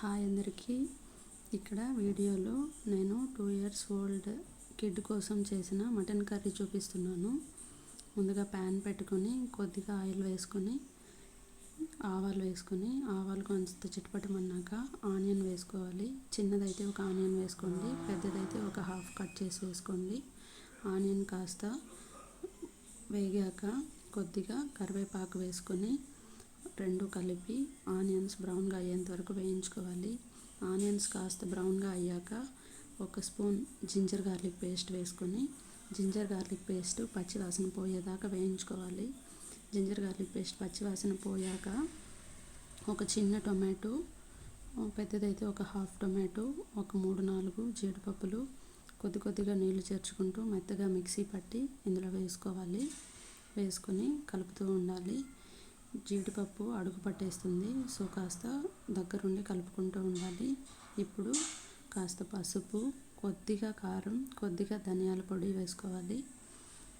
Hi అందరికీ. ఇక్కడ వీడియోలో నేను టూ ఇయర్స్ ఓల్డ్ కిడ్ కోసం చేసిన మటన్ కర్రీ చూపిస్తున్నాను. ముందుగా ప్యాన్ పెట్టుకొని కొద్దిగా ఆయిల్ వేసుకొని ఆవాలు వేసుకొని ఆవాలు కొంత చిట్పటమన్నాక ఆనియన్ వేసుకోవాలి. చిన్నదైతే ఒక ఆనియన్ వేసుకోండి పెద్దదైతే ఒక హాఫ్ కట్ చేసి వేసుకోండి. ఆనియన్ కాస్త వేగాక కొద్దిగా కరివేపాకు వేసుకొని రెండు కలిపి ఆనియన్స్ బ్రౌన్గా అయ్యేంత వరకు వేయించుకోవాలి. ఆనియన్స్ కాస్త బ్రౌన్గా అయ్యాక ఒక స్పూన్ జింజర్ గార్లిక్ పేస్ట్ వేసుకొని జింజర్ గార్లిక్ పేస్ట్ పచ్చివాసన పోయేదాకా వేయించుకోవాలి. జింజర్ గార్లిక్ పేస్ట్ పచ్చివాసన పోయాక ఒక చిన్న టొమాటో పెద్దదైతే ఒక హాఫ్ టొమాటో ఒక మూడు నాలుగు జీడిపప్పులు కొద్ది కొద్దిగా నీళ్ళు చేర్చుకుంటూ మెత్తగా మిక్సీ పట్టి ఇందులో వేసుకోవాలి. వేసుకొని కలుపుతూ ఉండాలి. జీడిపప్పు అడుగు పట్టేస్తుంది. సో కాస్త దగ్గరుండి కలుపుకుంటూ ఉండాలి. ఇప్పుడు కాస్త పసుపు కొద్దిగా కారం కొద్దిగా ధనియాల పొడి వేసుకోవాలి.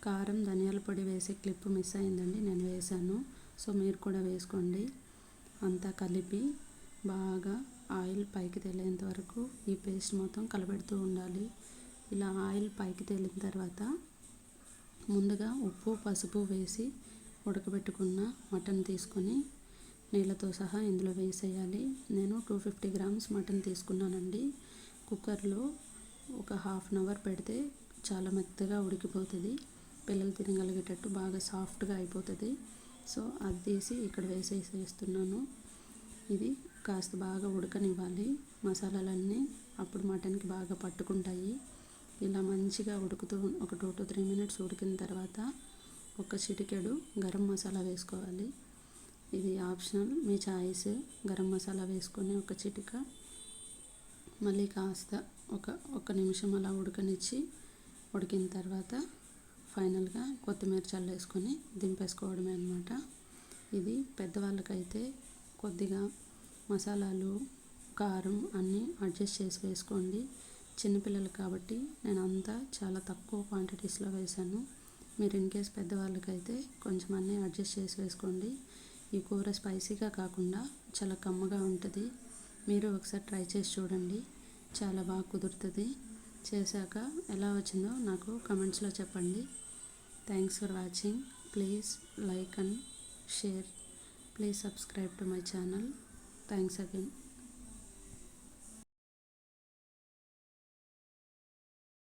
కారం ధనియాల పొడి వేసే క్లిప్ మిస్ అయిందండి నేను వేసాను సో మీరు కూడా వేసుకోండి. అంతా కలిపి బాగా ఆయిల్ పైకి తేలేంత వరకు ఈ పేస్ట్ మొత్తం కలబెడుతూ ఉండాలి. ఇలా ఆయిల్ పైకి తేలిన తర్వాత ముందుగా ఉప్పు పసుపు వేసి ఉడకబెట్టుకున్న మటన్ తీసుకొని నీళ్ళతో సహా ఇందులో వేసేయాలి. నేను టూ ఫిఫ్టీ గ్రామ్స్ మటన్ తీసుకున్నానండి. కుక్కర్లో ఒక హాఫ్ అన్ అవర్ పెడితే చాలా మెత్తగా ఉడికిపోతుంది. పిల్లలు తినగలిగేటట్టు బాగా సాఫ్ట్గా అయిపోతుంది. సో అది తీసి ఇక్కడ వేసేసి వేస్తున్నాను ఇది కాస్త బాగా ఉడకనివ్వాలి. మసాలాలన్నీ అప్పుడు మటన్కి బాగా పట్టుకుంటాయి. ఇలా మంచిగా ఉడుకుతూ ఒక టూ టు త్రీ మినిట్స్ ఉడికిన తర్వాత ఒక చిటికెడు గరం మసాలా వేసుకోవాలి. ఇది ఆప్షనల్. మీ చాయిస్ గరం మసాలా వేసుకొని ఒక చిటిక మళ్ళీ కాస్త ఒక ఒక నిమిషం అలా ఉడకనిచ్చి ఉడికిన తర్వాత ఫైనల్గా కొత్తిమీర చల్లేసుకొని దింపేసుకోవడమే అనమాట ఇది పెద్దవాళ్ళకైతే కొద్దిగా మసాలాలు కారం అన్నీ అడ్జస్ట్ చేసి వేసుకోండి. చిన్నపిల్లలు కాబట్టి నేను అంతా చాలా తక్కువ క్వాంటిటీస్లో వేశాను మీరు ఇన్ కేస్ పెద్దవాళ్ళకైతే కొంచెం అన్నీ అడ్జస్ట్ చేసి వేసుకోండి. ఈ కూర స్పైసీగా కాకుండా చాలా కమ్మగా ఉంటుంది. మీరు ఒకసారి ట్రై చేసి చూడండి. చాలా బాగా కుదురుతుంది. చేశాక ఎలా వచ్చిందో నాకు కమెంట్స్లో చెప్పండి. Thanks for watching please like and share please subscribe to my channel thanks again